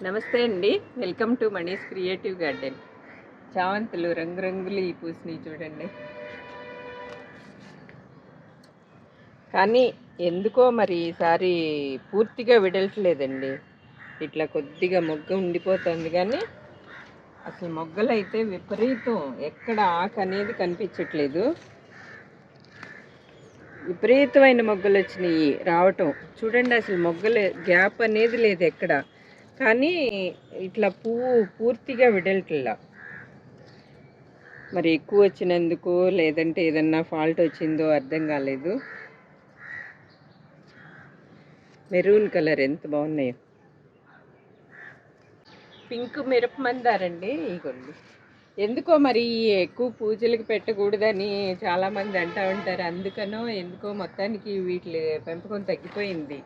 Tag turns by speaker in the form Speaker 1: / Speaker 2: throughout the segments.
Speaker 1: నమస్తే అండి. Welcome to Mani's creative garden. చామంతులు రంగురంగులు ఈ పూసినవి చూడండి. కానీ ఎందుకో మరి ఈసారి పూర్తిగా విడల్చలేదండి. ఇట్లా కొద్దిగా మొగ్గ ఉండిపోతుంది కానీ అసలు మొగ్గలు అయితే విపరీతం. ఎక్కడ ఆకు అనేది కనిపించట్లేదు. విపరీతమైన మొగ్గలు వచ్చినాయి రావటం. చూడండి అసలు మొగ్గలు గ్యాప్ అనేది లేదు ఎక్కడ. కానీ ఇట్లా పువ్వు పూర్తిగా విడలట్లా. మరి ఎక్కువ వచ్చినందుకు లేదంటే ఏదన్నా ఫాల్ట్ వచ్చిందో అర్థం కాలేదు. మెరూన్ కలర్ ఎంత బాగున్నాయో. పింక్ మిరప మందారండి ఇగోండి. ఎందుకో మరి ఎక్కువ పూజలకు పెట్టకూడదని చాలామంది అంటూ ఉంటారు. అందుకనో ఎందుకో మొత్తానికి వీటి పెంపకం తగ్గిపోయింది.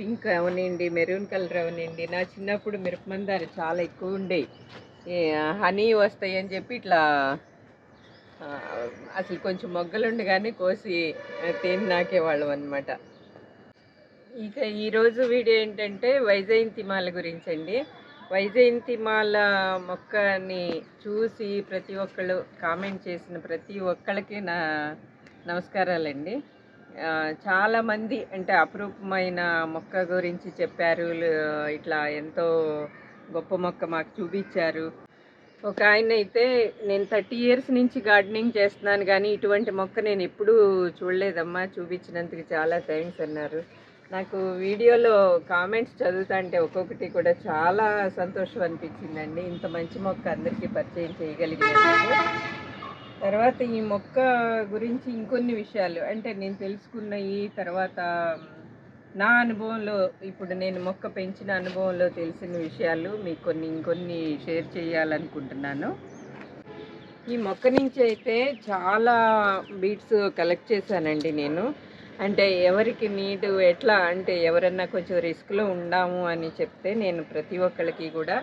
Speaker 1: పింక్ అవనండి మెరూన్ కలర్ అవనండి నా చిన్నప్పుడు మిరపమందారు చాలా ఎక్కువ ఉండేవి హనీ వస్తాయి అని చెప్పి ఇట్లా అసలు కొంచెం మొగ్గలు ఉండగానే కోసి తేని నాకేవాళ్ళం అనమాట ఇక ఈరోజు వీడియో ఏంటంటే వైజయంతి మాల గురించి అండి వైజయంతి మాల మొక్కని చూసి ప్రతి ఒక్కళ్ళు కామెంట్ చేసిన ప్రతి ఒక్కళ్ళకి నా నమస్కారాలండి. చాలామంది అంటే అపురూపమైన మొక్క గురించి చెప్పారు. ఇట్లా ఎంతో గొప్ప మొక్క మాకు చూపించారు. ఒక ఆయన అయితే నేను థర్టీ ఇయర్స్ నుంచి గార్డెనింగ్ చేస్తున్నాను కానీ ఇటువంటి మొక్క నేను ఎప్పుడూ చూడలేదమ్మా చూపించినందుకు చాలా థ్యాంక్స్ అన్నారు. నాకు వీడియోలో కామెంట్స్ చదువుతుంటే ఒక్కొక్కటి కూడా చాలా సంతోషం అనిపించిందండి. ఇంత మంచి మొక్క అందరికీ పరిచయం చేయగలిగినందుకు. తర్వాత ఈ మొక్క గురించి ఇంకొన్ని విషయాలు. అంటే నేను తెలుసుకున్నవి తర్వాత నా అనుభవంలో ఇప్పుడు నేను మొక్క పెంచిన అనుభవంలో తెలిసిన విషయాలు మీకు కొన్ని ఇంకొన్ని షేర్ చేయాలనుకుంటున్నాను. ఈ మొక్క నుంచి అయితే చాలా బీట్స్ కలెక్ట్ చేశానండి నేను. అంటే ఎవరికి నీడ్ ఎట్లా అంటే ఎవరన్నా కొంచెం రిస్క్లో ఉండాము అని చెప్తే నేను ప్రతి ఒక్కరికి కూడా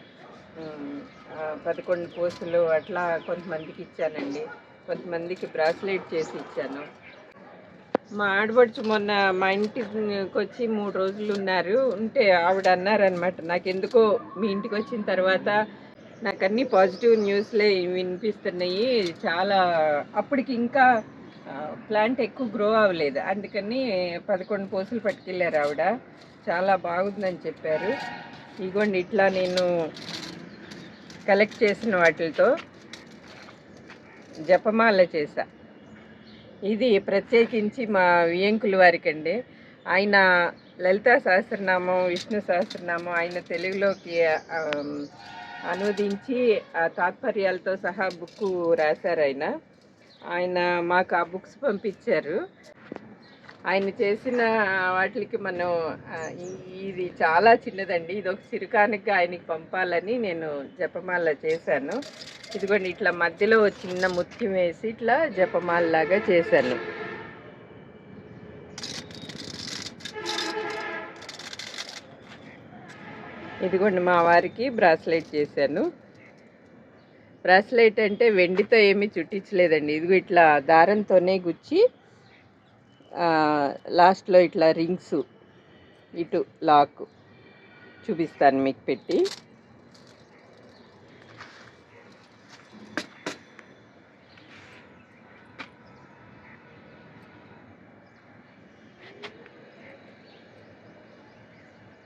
Speaker 1: పదకొండు పోస్టులు అట్లా కొంతమందికి ఇచ్చానండి. కొంతమందికి బ్రాస్లెట్ చేసి ఇచ్చాను. మా ఆడబడుచు మొన్న మా ఇంటికి వచ్చి మూడు రోజులు ఉన్నారు. ఉంటే ఆవిడ అన్నారనమాట నాకు ఎందుకో మీ ఇంటికి వచ్చిన తర్వాత నాకు అన్ని పాజిటివ్ న్యూస్లే వినిపిస్తున్నాయి. చాలా అప్పటికి ఇంకా ప్లాంట్ ఎక్కువ గ్రో అవ్వలేదు. అందుకని పదకొండు పోసులు పట్టుకెళ్ళారు ఆవిడ. చాలా బాగుందని చెప్పారు. ఇగోండి ఇట్లా నేను కలెక్ట్ చేసిన వాటితో జపమాల చేశా. ఇది ప్రత్యేకించి మా వియంకుల వారికండి. ఆయన లలితా సహస్రనామం విష్ణు సహస్రనామం ఆయన తెలుగులోకి అనువదించి ఆ తాత్పర్యాలతో సహా బుక్ రాశారు ఆయన. ఆయన మాకు ఆ బుక్స్ పంపించారు. ఆయన చేసిన వాటికి మనం ఇది చాలా చిన్నదండి. ఇది ఒక చిరుకానికి ఆయనకి పంపాలని నేను జపమాల చేశాను. ఇదిగోండి ఇట్లా మధ్యలో చిన్న ముత్యం వేసి ఇట్లా జపమాలలాగా చేశాను. ఇదిగోండి మా వారికి బ్రాస్లెట్ చేశాను. బ్రాస్లెట్ అంటే వెండితో ఏమీ చుట్టించలేదండి. ఇదిగో ఇట్లా దారంతోనే గుచ్చి లాస్ట్లో ఇట్లా రింగ్స్ ఇటు లాక్ చూపిస్తాను మీకు పెట్టి.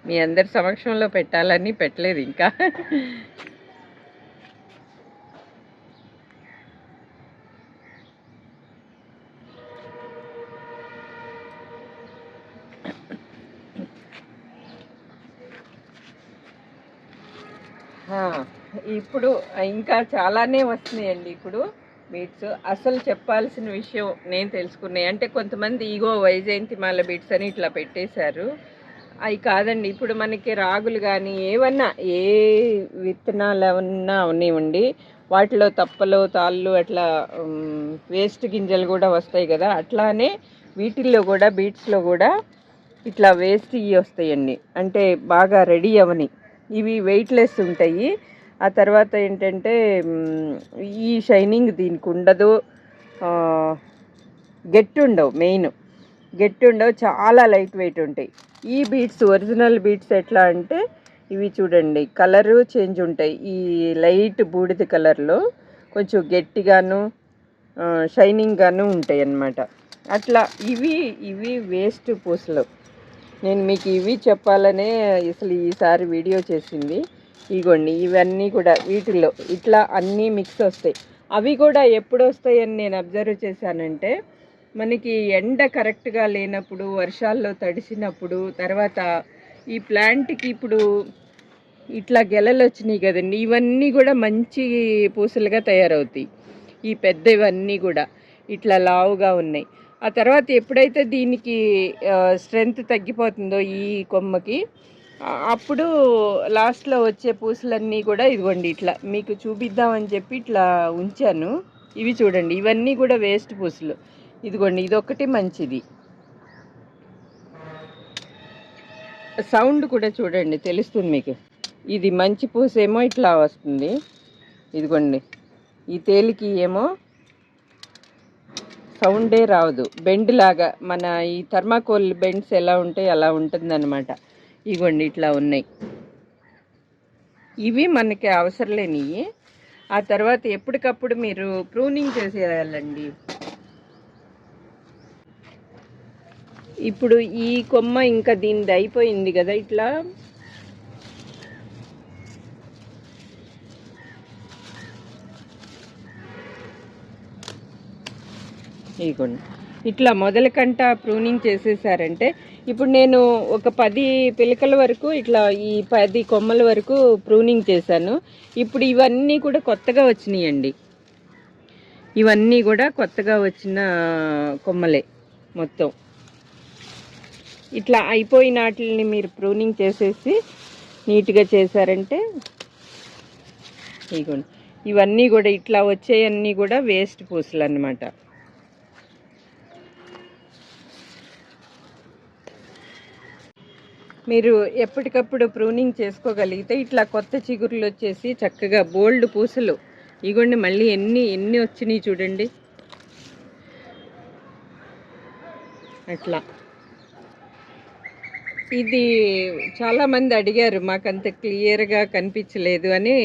Speaker 1: మీ అందరి సమక్షంలో పెట్టాలని పెట్టలేదు ఇంకా. ఇప్పుడు ఇంకా చాలానే వస్తున్నాయండి ఇప్పుడు బీట్స్. అసలు చెప్పాల్సిన విషయం నేను తెలుసుకున్నాయి. అంటే కొంతమంది ఈగో వైజయంతి మాల బీట్స్ అని ఇట్లా పెట్టేశారు. అవి కాదండి ఇప్పుడు మనకి రాగులు కానీ ఏమన్నా ఏ విత్తనాలు ఏమన్నా అవనివ్వండి వాటిలో తప్పలు తాళ్ళు అట్లా వేస్ట్ గింజలు కూడా వస్తాయి కదా? అట్లానే వీటిల్లో కూడా బీట్స్లో కూడా ఇట్లా వేస్ట్ ఇవి వస్తాయండి. అంటే బాగా రెడీ అవని. ఇవి వెయిట్లెస్ ఉంటాయి. ఆ తర్వాత ఏంటంటే ఈ షైనింగ్ దీనికి ఉండదు. ఆ, ఉండవు మెయిన్. గట్టి ఉండవు చాలా లైట్ వెయిట్ ఉంటాయి. ఈ బీట్స్ ఒరిజినల్ బీట్స్ ఎట్లా అంటే ఇవి చూడండి కలరు చేంజ్ ఉంటాయి. ఈ లైట్ బూడిద కలర్లో కొంచెం గట్టిగాను షైనింగ్గాను ఉంటాయి అన్నమాట అట్లా ఇవి ఇవి వేస్ట్ పూసలు. నేను మీకు ఇవి చెప్పాలనే అసలు ఈసారి వీడియో చేసింది. ఇగోండి ఇవన్నీ కూడా వీటిల్లో ఇట్లా అన్నీ మిక్స్ వస్తాయి. అవి కూడా ఎప్పుడు వస్తాయని నేను అబ్జర్వ్ చేశానంటే మనకి ఎండ కరెక్ట్గా లేనప్పుడు వర్షాల్లో తడిసినప్పుడు తర్వాత ఈ ప్లాంట్కి ఇప్పుడు ఇట్లా గెలలు వచ్చినాయి కదండి ఇవన్నీ కూడా మంచి పూసలుగా తయారవుతాయి. ఈ పెద్దవన్నీ కూడా ఇట్లా లావుగా ఉన్నాయి. ఆ తర్వాత ఎప్పుడైతే దీనికి స్ట్రెంగ్త్ తగ్గిపోతుందో ఈ కొమ్మకి అప్పుడు లాస్ట్లో వచ్చే పూసలన్నీ కూడా ఇదిగోండి ఇట్లా మీకు చూపిద్దామని చెప్పి ఇట్లా ఉంచాను. ఇవి చూడండి ఇవన్నీ కూడా వేస్ట్ పూసలు. ఇదిగోండి ఇదొకటి మంచిది. సౌండ్ కూడా చూడండి తెలుస్తుంది మీకు. ఇది మంచి పూసేమో ఇట్లా వస్తుంది. ఇదిగోండి ఈ తేలికి ఏమో సౌండే రావదు బెండ్ లాగా మన ఈ థర్మాకోల్ బెండ్స్ ఎలా ఉంటాయి అలా ఉంటుందన్నమాట. ఇగోండి ఇట్లా ఉన్నాయి. ఇవి మనకి అవసరం లేనివి ఆ తర్వాత ఎప్పటికప్పుడు మీరు ప్రూనింగ్ చేసేయాలండి. ఇప్పుడు ఈ కొమ్మ ఇంకా దీనిది అయిపోయింది కదా ఇట్లా. ఇదిగోండి ఇట్లా మొదలకంట ప్రూనింగ్ చేసేసారంటే ఇప్పుడు నేను ఒక పది పిలకల వరకు ఇట్లా ఈ పది కొమ్మల వరకు ప్రూనింగ్ చేశాను. ఇప్పుడు ఇవన్నీ కూడా కొత్తగా వచ్చినాయండి. ఇవన్నీ కూడా కొత్తగా వచ్చిన కొమ్మలే మొత్తం. ఇట్లా అయిపోయిన వాటిని మీరు ప్రూనింగ్ చేసేసి నీట్గా చేశారంటే ఇగోండి. ఇవన్నీ కూడా ఇట్లా వచ్చేయన్నీ కూడా వేస్ట్ పూసలు అన్నమాట మీరు ఎప్పటికప్పుడు ప్రూనింగ్ చేసుకోగలిగితే ఇట్లా కొత్త చిగురులు వచ్చేసి చక్కగా బోల్డ్ పూసలు. ఇగోండి మళ్ళీ ఎన్ని ఎన్ని వచ్చినాయి చూడండి. అట్లా. ఇది చాలామంది అడిగారు మాకు అంత క్లియర్గా కనిపించలేదు అని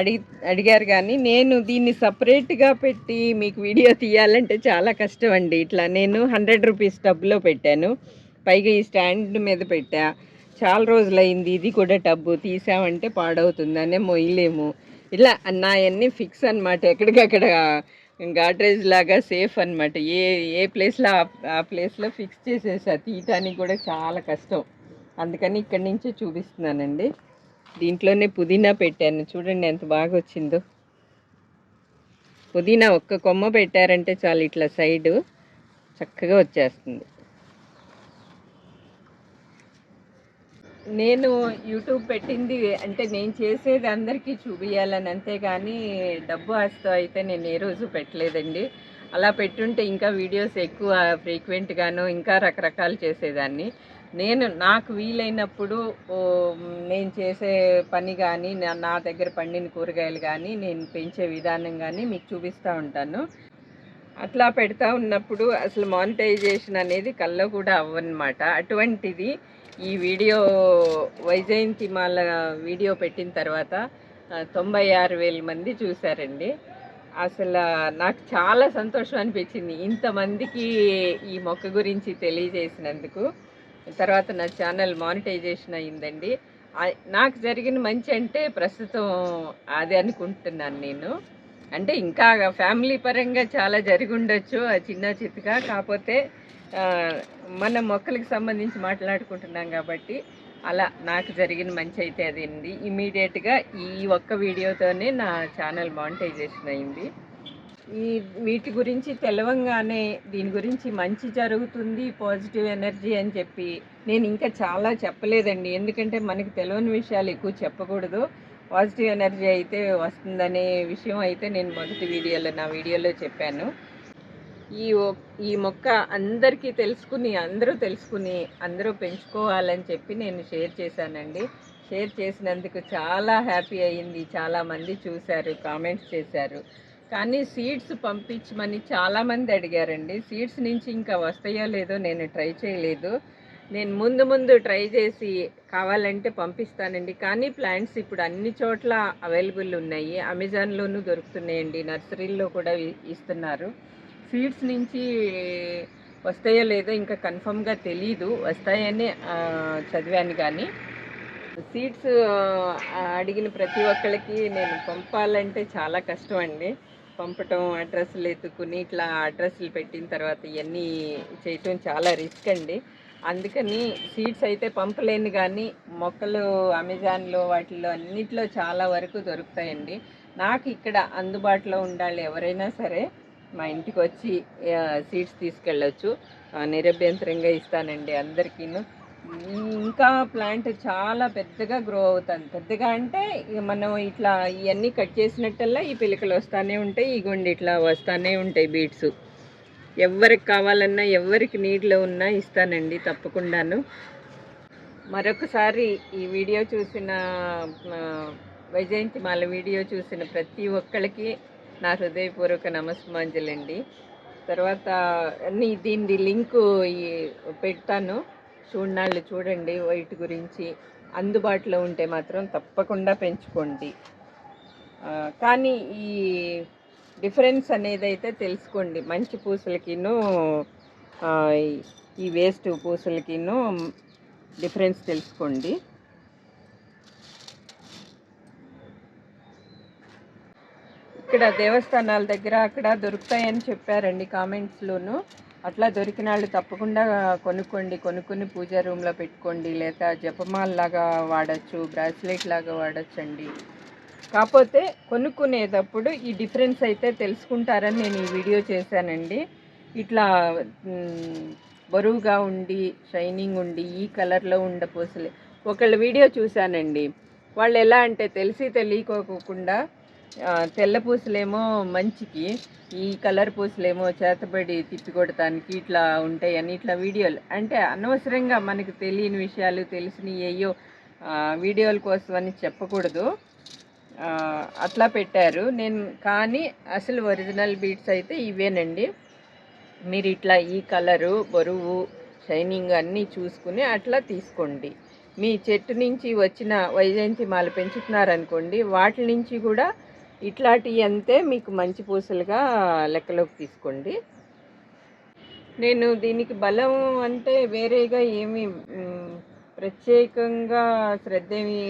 Speaker 1: అడిగి అడిగారు కానీ నేను దీన్ని సపరేట్గా పెట్టి మీకు వీడియో తీయాలంటే చాలా కష్టం అండి. ఇట్లా నేను హండ్రెడ్ రూపీస్ టబ్లో పెట్టాను. పైగా ఈ స్టాండ్ మీద పెట్టా. చాలా రోజులైంది ఇది కూడా టబ్బు తీసామంటే పాడవుతుందనే మొయ్యలేము. ఇలా నా అన్నీ ఫిక్స్ అనమాట ఎక్కడికక్కడ గాడ్రేజ్ లాగా సేఫ్ అనమాట ఏ ఏ ప్లేస్లో ఆ ప్లేస్లో ఫిక్స్ చేసేసా. తీయటానికి కూడా చాలా కష్టం. అందుకని ఇక్కడి నుంచే చూపిస్తున్నానండి. దీంట్లోనే పుదీనా పెట్టాను. చూడండి ఎంత బాగా వచ్చిందో పుదీనా ఒక్క కొమ్మ పెట్టారంటే చాలు ఇట్లా సైడు చక్కగా వచ్చేస్తుంది. నేను యూట్యూబ్ పెట్టింది అంటే నేను చేసేది అందరికీ చూపించాలని అంతేగాని డబ్బు ఆస్తో అయితే నేను ఏ రోజు పెట్టలేదండి. అలా పెట్టుంటే ఇంకా వీడియోస్ ఎక్కువ ఫ్రీక్వెంట్గాను ఇంకా రకరకాలు చేసేదాన్ని. నేను నాకు వీలైనప్పుడు నేను చేసే పని కానీ నా- నా దగ్గర పండిన కూరగాయలు కానీ నేను పెంచే విధానం కానీ మీకు చూపిస్తూ ఉంటాను. అట్లా పెడతా ఉన్నప్పుడు అసలు మానిటైజేషన్ అనేది కల్లో కూడా అవ్వనమాట. అటువంటిది ఈ వీడియో వైజయంతిమాల వీడియో పెట్టిన తర్వాత తొంభై ఆరు వేల మంది చూశారండి. అసలు నాకు చాలా సంతోషం అనిపించింది. ఇంతమందికి ఈ మొక్క గురించి తెలియజేసినందుకు. తర్వాత నా ఛానల్ మానిటైజేషన్ అయిందండి నాకు జరిగిన మంచి అంటే ప్రస్తుతం అది అనుకుంటున్నాను నేను. అంటే ఇంకా ఫ్యామిలీ పరంగా చాలా జరిగి ఉండొచ్చు ఆ చిన్న చిత్తగా కాకపోతే మన మొక్కలకు సంబంధించి మాట్లాడుకుంటున్నాం కాబట్టి అలా నాకు జరిగిన మంచి అయితే అదేంది ఇమీడియట్గా ఈ ఒక్క వీడియోతోనే నా ఛానల్ మానిటైజేషన్ అయింది. ఈ వీటి గురించి తెలవంగానే దీని గురించి మంచి జరుగుతుంది పాజిటివ్ ఎనర్జీ అని చెప్పి నేను ఇంకా చాలా చెప్పలేదండి. ఎందుకంటే మనకి తెలియని విషయాలు ఎక్కువ చెప్పకూడదు. పాజిటివ్ ఎనర్జీ అయితే వస్తుందనే విషయం అయితే నేను మొదటి వీడియోలో నా వీడియోలో చెప్పాను. ఈ ఈ మొక్క అందరికీ తెలుసుకుని అందరూ తెలుసుకుని అందరూ పెంచుకోవాలని చెప్పి నేను షేర్ చేశానండి. షేర్ చేసినందుకు చాలా హ్యాపీ అయ్యింది. చాలామంది చూశారు కామెంట్స్ చేశారు. కానీ సీడ్స్ పంపించమని చాలామంది అడిగారండి. సీడ్స్ నుంచి ఇంకా వస్తాయో లేదో నేను ట్రై చేయలేదు. నేను ముందు ముందు ట్రై చేసి కావాలంటే పంపిస్తానండి. కానీ ప్లాంట్స్ ఇప్పుడు అన్ని చోట్ల అవైలబుల్ ఉన్నాయి. అమెజాన్లోనూ దొరుకుతున్నాయండి. నర్సరీల్లో కూడా ఇస్తున్నారు. సీడ్స్ నుంచి వస్తాయో లేదో ఇంకా కన్ఫర్మ్గా తెలీదు. వస్తాయని చదివాను కానీ సీడ్స్ అడిగిన ప్రతి ఒక్కరికి నేను పంపాలంటే చాలా కష్టం అండి. పంపటం అడ్రస్లు ఎత్తుకుని ఇట్లా అడ్రస్లు పెట్టిన తర్వాత ఇవన్నీ చేయటం చాలా రిస్క్ అండి. అందుకని సీడ్స్ అయితే పంపలేను కానీ మొక్కలు అమెజాన్లో వాటిల్లో అన్నిట్లో చాలా వరకు దొరుకుతాయండి. నాకు ఇక్కడ అందుబాటులో ఉండాలి ఎవరైనా సరే మా ఇంటికి వచ్చి సీడ్స్ తీసుకెళ్ళొచ్చు. నిరభ్యంతరంగా ఇస్తానండి అందరికీను. ఇంకా ప్లాంట్ చాలా పెద్దగా గ్రో అవుతుంది పెద్దగా అంటే మనం ఇట్లా ఇవన్నీ కట్ చేసినట్టల్లా ఈ పిలకలు వస్తూనే ఉంటాయి ఇగోండి ఇట్లా వస్తూనే ఉంటాయి బీట్స్ ఎవరికి కావాలన్నా ఎవరికి నీటిలో ఉన్నా ఇస్తానండి తప్పకుండాను. మరొకసారి ఈ వీడియో చూసిన వైజయంతి మాల వీడియో చూసిన ప్రతి ఒక్కరికి నా హృదయపూర్వక నమస్మాంజలండి తర్వాత అన్ని దీని లింకు పెడతాను. చూడాళ్ళు చూడండి వైట్ గురించి అందుబాటులో ఉంటే మాత్రం తప్పకుండా పెంచుకోండి. కానీ ఈ డిఫరెన్స్ అనేది అయితే తెలుసుకోండి. మంచి పూసలకిను ఈ- వేస్ట్ పూసలకిను డిఫరెన్స్ తెలుసుకోండి. ఇక్కడ దేవస్థానాల దగ్గర అక్కడ దొరుకుతాయని చెప్పారండి కామెంట్స్లోను. అట్లా దొరికిన వాళ్ళు తప్పకుండా కొనుక్కోండి. కొనుక్కొని పూజా రూమ్లో పెట్టుకోండి. లేదా జపమాల లాగా వాడచ్చు బ్రాస్లెట్ లాగా వాడచ్చండి. కాకపోతే కొనుక్కునేటప్పుడు ఈ డిఫరెన్స్ అయితే తెలుసుకుంటారని నేను ఈ వీడియో చేశానండి. ఇట్లా బరువుగా ఉండి షైనింగ్ ఉండి ఈ కలర్లో ఉండ పూసలే. ఒకళ్ళ వీడియో చూశానండి. వాళ్ళు ఎలా అంటే తెలిసి తెలియకోకుండా తెల్ల పూసలేమో మంచికి ఈ కలర్ పూసలేమో చేతబడి తిప్పికొడటానికి ఇట్లా ఉంటాయని ఇట్లా వీడియోలు. అంటే అనవసరంగా మనకు తెలియని విషయాలు తెలిసిన ఏయో వీడియోల కోసం అని చెప్పకూడదు. అట్లా పెట్టారు. నేను కానీ అసలు ఒరిజినల్ బీట్స్ అయితే ఇవేనండి. మీరు ఇట్లా ఈ కలరు బరువు షైనింగ్ అన్నీ చూసుకుని అట్లా తీసుకోండి. మీ చెట్టు నుంచి వచ్చిన వైజయంతి మాల పెంచుతున్నారనుకోండి వాటి నుంచి కూడా ఇట్లాంటివి అంతే మీకు మంచి పూసలుగా లెక్కలోకి తీసుకోండి. నేను దీనికి బలం అంటే వేరేగా ఏమి ప్రత్యేకంగా శ్రద్ధ ఏమి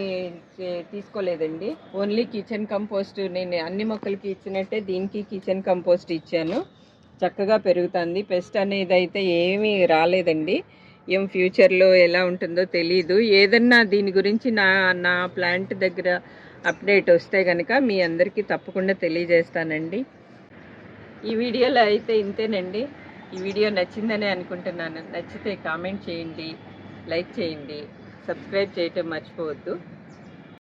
Speaker 1: తీసుకోలేదండి. ఓన్లీ కిచెన్ కంపోస్ట్ నేను అన్ని మొక్కలకి ఇచ్చినట్టే దీనికి కిచెన్ కంపోస్ట్ ఇచ్చాను. చక్కగా పెరుగుతుంది. పెస్ట్ అనేది అయితే ఏమీ రాలేదండి. ఏం ఫ్యూచర్లో ఎలా ఉంటుందో తెలీదు. ఏదన్నా దీని గురించి నా నా ప్లాంట్ దగ్గర అప్డేట్ వస్తే కనుక మీ అందరికీ తప్పకుండా తెలియజేస్తానండి. ఈ వీడియోలో అయితే ఇంతేనండి. ఈ వీడియో నచ్చిందని అనుకుంటున్నాను. నచ్చితే కామెంట్ చేయండి. లైక్ చేయండి. సబ్స్క్రైబ్ చేయటం మర్చిపోవద్దు.